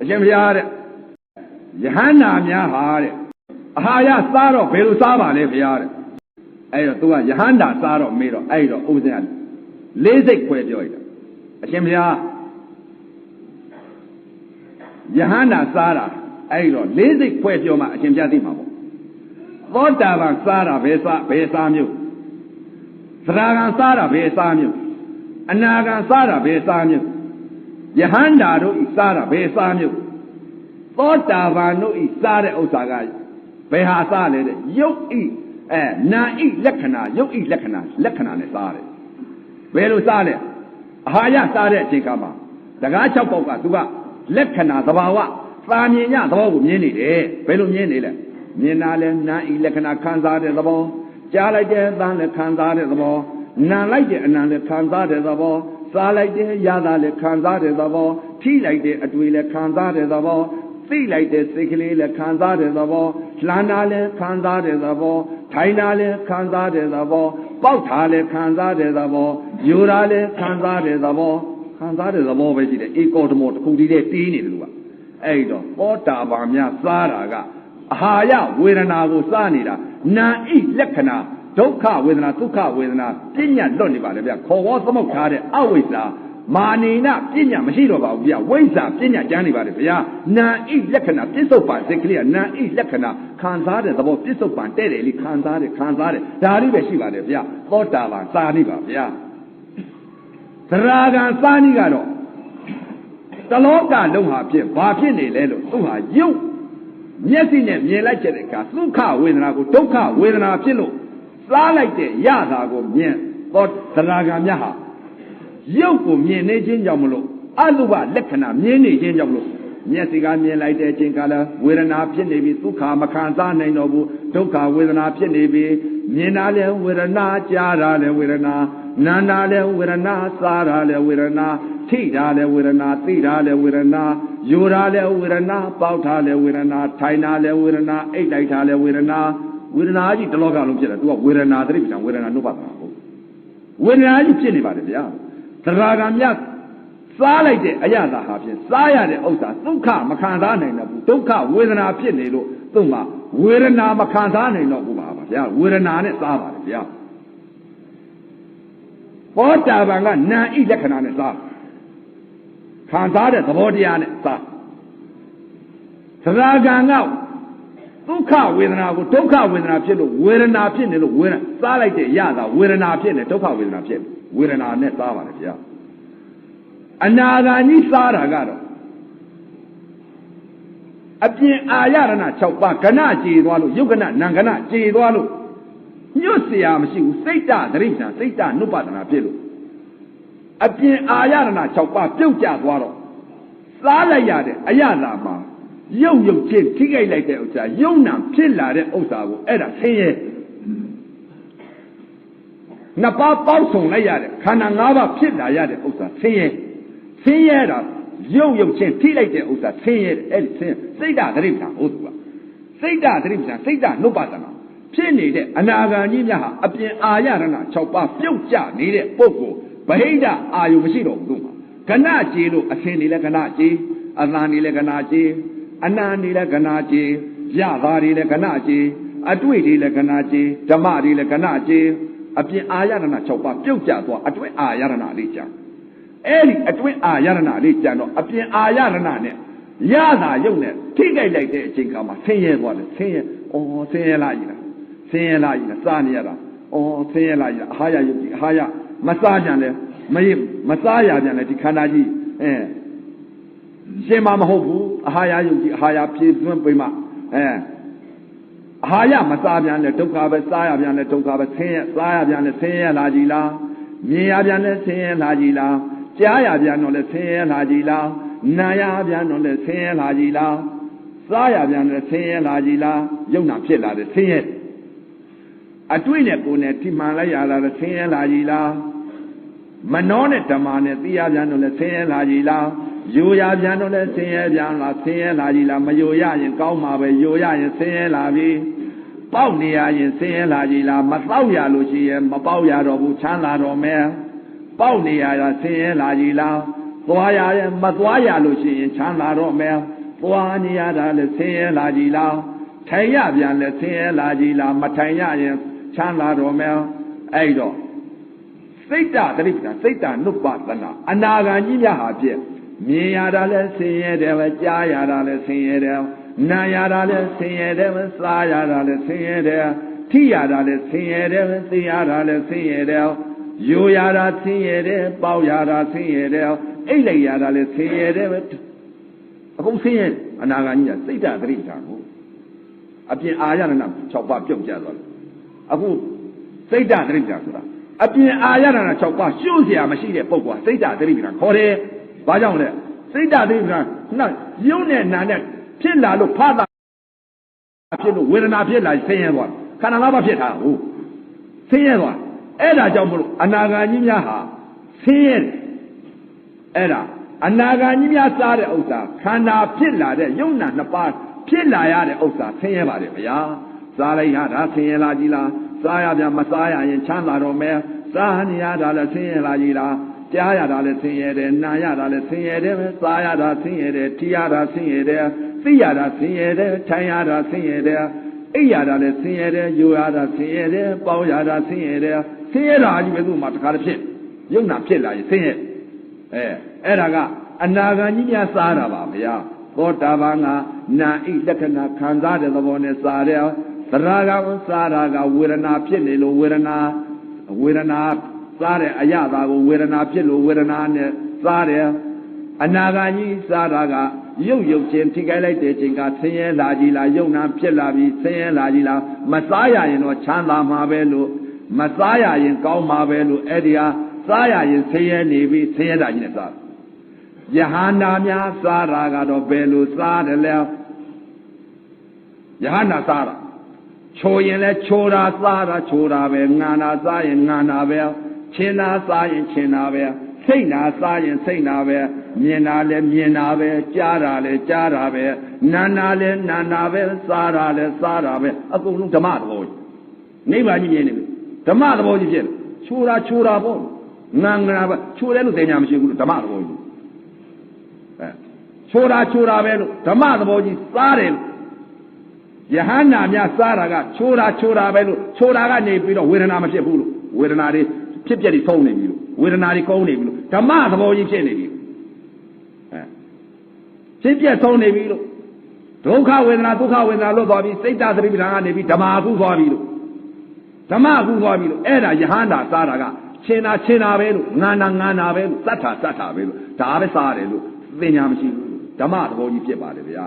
အရှင်ဘုရားတဲ့ယဟန္တာများဟာတဲ့အဟာရစားတော့ဘယ်လိုစားပါလဲဘုရားတဲ့အဲ့တော့ तू ကယဟန္တာစားတော့မေးတော့အဲ့တော့ဥပဇင်ကလေးစိတ်ခွဲပြောလိုက်တာအရှင်ဘုရားယဟန္တာစားတာအဲ့တော့လေးစိတ်ခွဲပြောမှအရှင်ဘုရားသိမှာပေါ့သောတာပန်စားတာဘယ်စားဘယ်စားမျိုးသရဂံစားတာဘယ်စားမျိုးအနာဂံစားတာဘယ်စားမျိုး ယဟန္တာတို့ဤစားတာဘယ်စားမျိုးသောတာပန်တို့ဤစားတဲ့ဥစ္စာကဘယ်ဟာစားလဲတဲ့ယုတ်ဤအဲနာဤလက္ခဏာယုတ်ဤလက္ခဏာလက္ခဏာနဲ့စားတယ်ဘယ်လိုစားလဲအာဟာရစားတဲ့အချိန်ခါမှာတကား၆ပေါက်ကသူကလက္ခဏာသဘာဝသာမြင်ညသဘောကိုမြင်နေတယ်ဘယ်လိုမြင်နေလဲမြင်တာလဲနာဤလက္ခဏာခံစားတဲ့သဘောကြားလိုက်တဲ့အသံလည်းခံစားတဲ့သဘောနာလိုက်တဲ့အနံလည်းခံစားတဲ့သဘော စားလိုက်တဲ့ရတာလည်းခံစားတဲ့သဘောထိလိုက်တဲ့အတွေ့လည်းခံစားတဲ့သဘောသိလိုက်တဲ့စိတ်ကလေးလည်းခံစားတဲ့သဘောလှမ်းတာလည်းခံစားတဲ့သဘောထိုင်တာလည်းခံစားတဲ့သဘောပေါက်တာလည်းခံစားတဲ့သဘောယူတာလည်းခံစားတဲ့သဘောခံစားတဲ့သဘောပဲရှိတယ်အေကောဓမောတစ်ခုတည်းတည်းတီးနေတယ်လို့ကအဲ့တော့သောတာပန်များစားတာကအာဟာရဝေဒနာကိုစားနေတာနာဣလက္ခဏာ ဒုက္ခဝေဒနာဒုက္ခဝေဒနာပြညာလွတ်နေပါလေဗျခေါ်ဝေါသမုတ်ထားတဲ့အဝိဇ္ဇာမာနေနပြညာမရှိတော့ပါဘူးဗျဝိဇ္ဇာပြညာကျမ်းနေပါလေဗျာနာဣလက္ခဏာပြစ္ဆုတ်ပန်စိတ်ကလေးကနာဣလက္ခဏာခံစားတဲ့သဘောပြစ္ဆုတ်ပန်တဲ့တယ်လေခံစားတယ်ခံစားတယ်ဒါလေးပဲရှိပါလေဗျာသောတာပန်စာနေပါဗျာသရာဂံစာနိကတော့တလောကလုံးဟာဖြစ်ဘာဖြစ်နေလဲလို့သူဟာယုတ်မျက်စိနဲ့မြင်လိုက်တဲ့အခါဒုက္ခဝေဒနာကိုဒုက္ခဝေဒနာဖြစ်လို့ စားလိုက်တဲ့ရတာကိုမြင်သောသရာဂံမြတ်ဟာရုပ်ကိုမြင်နေခြင်းကြောင့်မလို့အလုဘလက္ခဏာမြင်နေခြင်းကြောင့်မလို့မျက်စိကမြင်လိုက်တဲ့အချိန်ကလည်းဝေဒနာဖြစ်နေပြီဒုက္ခမခံစားနိုင်တော့ဘူးဒုက္ခဝေဒနာဖြစ်နေပြီမြင်တာလည်းဝေဒနာကြားတာလည်းဝေဒနာနာတာလည်းဝေဒနာစားတာလည်းဝေဒနာထိတာလည်းဝေဒနာသိတာလည်းဝေဒနာယူတာလည်းဝေဒနာပေါက်တာလည်းဝေဒနာထိုင်တာလည်းဝေဒနာအိတ်လိုက်တာလည်းဝေဒနာ ဝေဒနာကြီးတလောကလုံးဖြစ်တယ်သူကဝေဒနာသတိပ္ပံဝေဒနာနုပါဒနာဟုတ်ဝေဒနာကြီးဖြစ်နေပါတယ်ဗျာသရဂံမြတ်စားလိုက်တဲ့အရသာဟာဖြင့်စားရတဲ့ဥစ္စာဒုက္ခမခံစားနိုင်တော့ဘူးဒုက္ခဝေဒနာဖြစ်နေလို့သူ့မှာဝေဒနာမခံစားနိုင်တော့ဘူးပါဗျာဝေဒနာနဲ့စားပါတယ်ဗျာဘောတာပန်ကနာဣလက္ခဏာနဲ့စားခံစားတဲ့သဘောတရားနဲ့စားသရဂံက ဒုက္ခဝေဒနာကိုဒုက္ခဝေဒနာဖြစ်လို့ဝေဒနာဖြစ်နေလို့ဝေဒနာစားလိုက်တဲ့ရတာဝေဒနာဖြစ်နေဒုက္ခဝေဒနာဖြစ်ဝေဒနာနဲ့စားပါတယ်ဗျာအနာဂါကြီးစားတာကတော့အပြင်အာရဏ6ပါးကဏကြည်သွားလို့ယုတ်ကဏနံကဏကြည်သွားလို့ညွတ်เสียမရှိဘူးစိတ်တသတိပ္ပံစိတ်တနုပဒနာဖြစ်လို့အပြင်အာရဏ6ပါးပြုတ်ကျသွားတော့စားလိုက်ရတဲ့အရသာမှာ ာ ရုပ်ရုပ်ချင်းထိခိုက်လိုက်တဲ့ဥစ္စာယုံနာဖြစ်လာတဲ့ဥစ္စာကိုအဲ့ဒါဆင်းရဲနှစ်ပါးပေါင်းစုံလိုက်ရတဲ့ခန္ဓာ၅ပါးဖြစ်လာရတဲ့ဥစ္စာဆင်းရဲဆင်းရဲတာရုပ်ရုပ်ချင်းထိလိုက်တဲ့ဥစ္စာဆင်းရဲတယ်အဲ့ဒီဆင်းစိတ်ဓာတ်သတိပ္ပံဟုတ်သူကစိတ်ဓာတ်သတိပ္ပံစိတ်ဓာတ်နုပဒနာဖြစ်နေတဲ့အနာဂံကြီးများဟာအပြင်အာရဏ6ပါးပြုတ်ကျနေတဲ့ပုဂ္ဂိုလ်ဗဟိတအာယုမရှိတော့ဘူးသူမှာကဏကြေလို့အစင်နေလဲကဏကြေအသံနေလဲကဏကြေ အနာနေလဲကဏကြေရသားတွေလဲကဏကြေအတွေ့တွေလဲကဏကြေဓမ္မတွေလဲကဏကြေအပြင်အာရဏ6ပါးပြုတ်ကျသွားအတွင်းအာရဏလေးကြအဲ့ဒီအတွင်းအာရဏလေးကြတော့အပြင်အာရဏနဲ့ရတာရုပ်နဲ့ထိကြိုက်လိုက်တဲ့အချိန်ခါမှာဆင်းရဲသွားတယ်ဆင်းရဲဩဆင်းရဲလာကြီးလားဆင်းရဲလာကြီးလားစားနေရတာဩဆင်းရဲလာကြီးလားအာဟာရယုတ်ကြီးအာဟာရမစားကြံလဲမရမစားရကြံလဲဒီခန္ဓာကြီးအဲ ရှင်မမဟုတ်ဘူးအာဟာရယုတ်ကြီးအာဟာရဖြည့်သွင်းပိမအဲအာဟာရမစားပြန်လဲဒုက္ခပဲစားရပြန်လဲဒုက္ခပဲဆင်းရဲစားရပြန်လဲဆင်းရဲလာကြီးလားမြင်ရပြန်လဲဆင်းရဲလာကြီးလားကြားရပြန်တော့လဲဆင်းရဲလာကြီးလားနာရပြန်တော့လဲဆင်းရဲလာကြီးလားစားရပြန်လဲဆင်းရဲလာကြီးလားယုံနာဖြစ်လာတယ်ဆင်းရဲအတွေ့နဲ့ကိုယ်နဲ့ထိမှန်လိုက်ရတာလဲဆင်းရဲလာကြီးလားမနှောနဲ့ဓမ္မနဲ့သိရပြန်တော့လဲဆင်းရဲလာကြီးလား ယူရပြန်တော့လဲဆင်းရဲပြန်လားဆင်းရဲလာကြီးလားမယူရရင်ကောင်းမှာပဲယူရရင်ဆင်းရဲလာပြီပေါက်နေရရင်ဆင်းရဲလာကြီးလားမတော့ရလို့ရှိရင်မပေါက်ရတော့ဘူးချမ်းသာတော့မယ်ပေါက်နေရတာဆင်းရဲလာကြီးလားသသွားရရင်မသွားရလို့ရှိရင်ချမ်းသာတော့မယ်သွားနေရတာလည်းဆင်းရဲလာကြည်လားထိုင်ရပြန်လည်းဆင်းရဲလာကြည်လားမထိုင်ရရင်ချမ်းသာတော့မယ်အဲ့တော့စိတ်တတရိပ္ပံစိတ်တနုပ္ပတနာအနာဂံကြီးများဟာဖြင့် မြင်ရတာလည်းဆင်းရဲတယ်ပဲကြားရတာလည်းဆင်းရဲတယ်နာရတာလည်းဆင်းရဲတယ်ပဲစားရတာလည်းဆင်းရဲတယ်ထိရတာလည်းဆင်းရဲတယ်ပဲသိရတာလည်းဆင်းရဲတယ်ယူရတာဆင်းရဲတယ်ပေါက်ရတာဆင်းရဲတယ်အိတ်လိုက်ရတာလည်းဆင်းရဲတယ်ပဲအကုန်ဆင်းရဲအနာဂါကြီးကစိတ်ဓာတ်တိဋ္ဌာန်ကိုအပြင်အာရဏနာ6ပါးပြုတ်ကျသွားတယ်အခုစိတ်ဓာတ်တိဋ္ဌာန်ဆိုတာအပြင်အာရဏနာ6ပါးရှုပ်เสียမရှိတဲ့ပုဂ္ဂိုလ်စိတ်ဓာတ်တိဋ္ဌာန်ခေါ်တယ် ဘာကြောင့်လဲစိတ်ဓာတ်တိဋ္ဌာန်နောက်ရုပ်နဲ့နာနဲ့ဖြစ်လာလို့ဖာတာဖြစ်လို့ဝေဒနာဖြစ်လာဆင်းရဲသွားခန္ဓာ၅ပါးဖြစ်တာဟုတ်ဆင်းရဲသွားအဲ့ဒါကြောင့်မလို့အနာဂါကြီးများဟာဆင်းရဲတယ်အဲ့ဒါအနာဂါကြီးများစားတဲ့ဥစ္စာခန္ဓာဖြစ်လာတဲ့ယုံနာနှစ်ပါးဖြစ်လာရတဲ့ဥစ္စာဆင်းရဲပါတယ်ဗျာစားလိုက်ရတာဆင်းရဲလားကြီးလားစားရပြန်မစားရရင်ချမ်းသာတော့မယ်စားနေရတာလည်းဆင်းရဲလားကြီးလား ကြားရတာလည်းဆင်းရဲတယ်နားရတာလည်းဆင်းရဲတယ်ပဲစားရတာဆင်းရဲတယ်ထိရတာဆင်းရဲတယ်သိရတာဆင်းရဲတယ်ထိုင်ရတာဆင်းရဲတယ်အိပ်ရတာလည်းဆင်းရဲတယ်ယူရတာဆင်းရဲတယ်ပေါင်းရတာဆင်းရဲတယ်ဆင်းရဲတာကြီးပဲသူ့မှာတခါတစ်ဖြစ်ယုံနာဖြစ်လာရင်ဆင်းရဲအဲအဲ့ဒါကအနာဂံကြီးများစားတာပါဗျာသောတာပန်ကနာဣလက္ခဏာခံစားတဲ့သဘောနဲ့စားတယ်သရဂံစားတာကဝေဒနာဖြစ်နေလို့ဝေဒနာဝေဒနာ စားတဲ့အရသာကိုဝေဒနာဖြစ်လို့ဝေဒနာနဲ့စားတယ်အနာဂါကြီးစားတာကရုပ်ရုပ်ချင်းထိခိုက်လိုက်တဲ့ချိန်ကဆင်းရဲလာကြီးလားယုံနာဖြစ်လာပြီးဆင်းရဲလာကြီးလားမစားရရင်တော့ချမ်းသာမှာပဲလို့မစားရရင်ကောင်းမှာပဲလို့အဲ့ဒီဟာစားရရင်ဆင်းရဲနေပြီးဆင်းရဲတာကြီးနဲ့စားယဟန္တာများစားတာကတော့ဘယ်လိုစားတယ်လဲယဟန္တာစားတာချိုရင်လဲချိုတာစားတာချိုတာပဲငါနာစားရင်ငါနာပဲ ချင်းနာစားရင်ချင်းနာပဲစိတ်နာစားရင်စိတ်နာပဲမြင်တာလဲမြင်တာပဲကြားတာလဲကြားတာပဲနာနာလဲနာနာပဲစားတာလဲစားတာပဲအကုန်လုံးဓမ္မသဘောကြီးနိဗ္ဗာန်ကြီးမြင်နေပြီဓမ္မသဘောကြီးဖြစ်တယ်ချိုတာချိုတာပေါ့ငါငါပဲချိုတယ်လို့သိညာမရှိဘူးလို့ဓမ္မသဘောကြီးအဲချိုတာချိုတာပဲလို့ဓမ္မသဘောကြီးစားတယ်လို့ယဟန္တာများစားတာကချိုတာချိုတာပဲလို့ချိုတာကနေပြီးတော့ဝေဒနာမဖြစ်ဘူးလို့ဝေဒနာတွေ ဖြစ်ပြက်တွေဆုံးနေပြီလို့ဝေဒနာတွေကုန်းနေပြီလို့ဓမ္မသဘောကြီးဖြစ်နေပြီအဲဖြစ်ပြက်ဆုံးနေပြီလို့ဒုက္ခဝေဒနာဒုက္ခဝေဒနာလွတ်သွားပြီစိတ်တသတိပဋ္ဌာန်ကနေပြီးဓမ္မအခုသွားပြီလို့ဓမ္မအခုသွားပြီလို့အဲ့ဒါယဟန္တာစားတာကချင်းတာချင်းတာပဲလို့ငါနာငါနာပဲလို့သတ်တာသတ်တာပဲလို့ဒါပဲစားတယ်လို့သိညာမရှိဘူးဓမ္မသဘောကြီးဖြစ်ပါတယ်ဗျာ